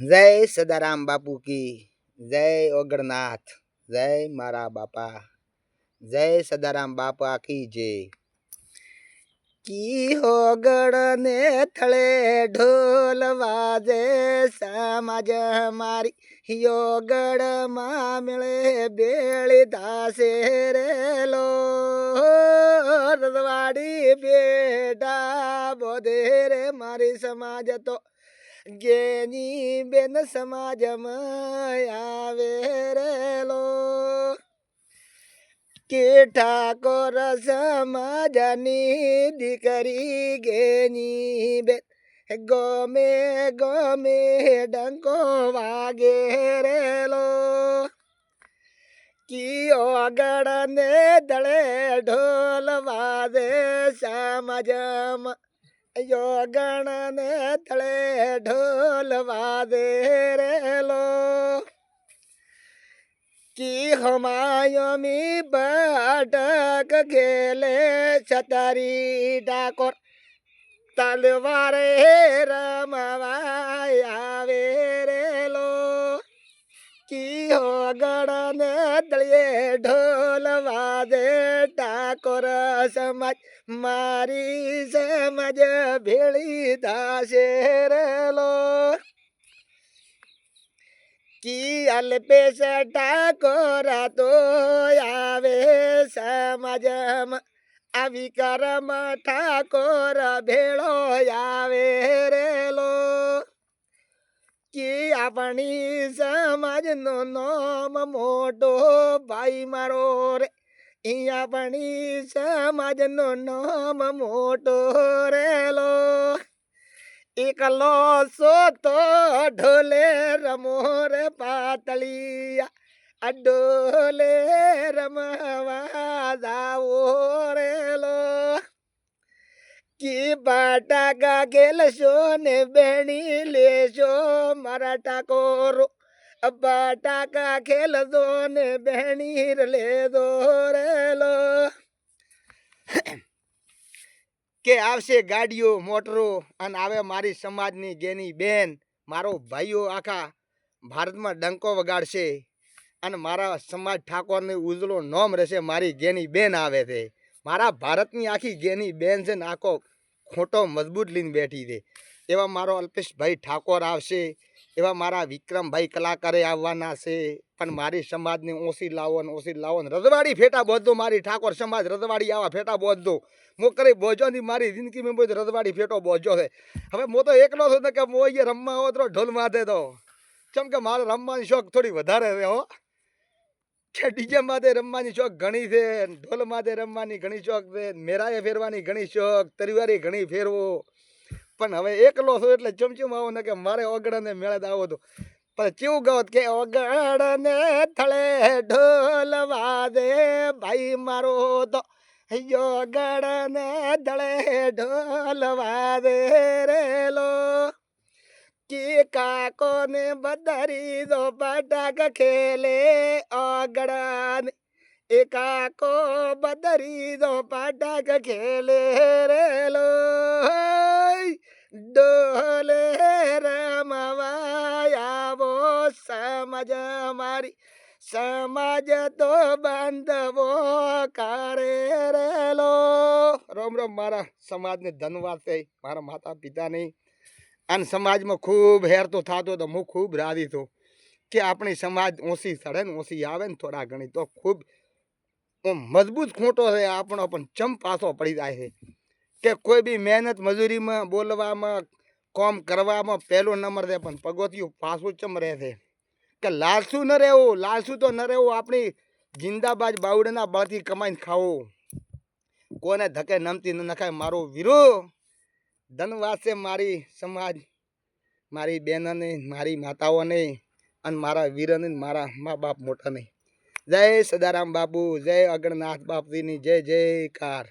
જય સદારામ બાપુ કી જય ઓગણનાથ, જય મારા બાપા, જય સદારામ બાપા કી જય કી હોગળ ને થળે ઢોલ વાજે, સમાજ મારી યોગળમાં મેળે બેળી દાસે રેલો રજવાડી બેટા બોધે રે મારી સમાજ તો ગેની બેન સમાજમાં આવે રેલો કે ઠાકોર સમાજની દીકરી ગેની બેન, ગમે ગમે ડંકો વાગે રેલો. કિયો ઓગળ ને દળે ઢોલ વાદે સમાજમાં યોગણ ને તળે ઢોલ વાદે રેલો. કી હમાયમી બટક ગેલે છતરી ડાકોર. તલવારે રમવા આવે રેલો. કી હોગળ ને તળિયે ઢોલ વાદે ડાકોર સમાજ. મારી સમજ ભેળી દાસે રેલો કી અલ્પેશ ટાકોરા તો આવે સમાજમાં આવી કરમ ઠાકોર ભેળો આવે રેલો કી આપણી સમાજનો નામ મોટો ભાઈ મારો રે અહીંયા પણ સમાજનો નામ મોટો રેલો એકલો સોતો ઢોલે રમો રે પાતળિયા. આ ડોલે રમવા જાવો રેલો કી બાટા ગેલશો ને બેણી લેશો મારા ટાકોરો બટાકા ખેલદો ને બહેણીર લેદો રેલો કે આવશે ગાડીઓ, મોટરો, અને આવે મારી સમાજની ગેની બેન, મારો ભાઈઓ આખા ભારતમાં ડંકો વગાડશે, અને મારા સમાજ ઠાકોરની ઉજળો નોમ રહેશે, મારી ગેની બેન આવે છે. મારા ભારતની આખી ગેની બેન છે ને આખો ખોટો મજબૂત લઈને બેઠી છે. એવા મારો અલ્પેશભાઈ ઠાકોર આવશે એવા મારા વિક્રમભાઈ કલાકારે આવવાના છે, પણ મારી સમાજને ઓછી લાવો ને ઓછી લાવો ને રજવાડી ફેટા બોધો મારી, ઠાકોર સમાજ રજવાડી આવા ફેટા બોધો. મો કરી બોજો ની મારી જિંદગીમાં બધું રજવાડી ફેટો બોજો છે. હવે મો તો એકલો છું ને કે મો અહીંયા રમવા આવો તો ઢોલ માથે તો. ચમ કે મારો રમવાની શોખ થોડી વધારે છે હો. છે ડીજે માથે રમવાની શોખ ઘણી છે, ઢોલ માથે રમવાની ઘણી શોખ છે, મેરાએ ફેરવાની ઘણી શોખ તરવારી ઘણી ફેરવો. પણ હવે એકલો છું એટલે ચમચમ આવો ને કે મારે ઓગળને મેળે આવો તો પણ ચીવું ગાવત કે ઓગળને થળે ઢોલ વાદે ભાઈ મારો તો યોગળને ધળે ઢોલ વાદે રેલો કે કાકો ને બદરી દો બટાક ખેલે ઓગળાને. એ કાકો બદરી દો બટાક ખેલે રેલો ડોલે રમવાયાવો સમજ મારી. સમાજ તો બાંધવો કરે રેલો. રોમ રોમ, મારા સમાજને ધન્યવાદ થઈ મારા માતા પિતાની અને સમાજમાં ખૂબ હેરતો થતો તો હું ખૂબ રાજી થયો કે આપણી સમાજ ઓછી સડે ને ઓછી આવે ને થોડા ઘણી. તો ખૂબ મજબૂત ખોટો છે આપણો, પણ ચમ પાછો પડી જાય છે. કે કોઈ બી મહેનત મજૂરીમાં બોલવામાં, કોમ કરવામાં પહેલો નંબર છે પણ પગોથિયું પાછું ચમ રહે છે કે લાલસુ ન રહેવું, લાલસુ તો ન રહેવું, આપણી જિંદાબાજ બાવડાના બળથી કમાઈને ખાવું. કોને ધકે નમતી ન નખાય મારો વીરો? ધનવાસે મારી સમાજ, મારી બહેનોને, મારી માતાઓને, અને મારા વીરોને મારા મા બાપ મોટાને. જય સદારામ બાપુ, જય અગણનાથ બાપજીની, જય જયકાર.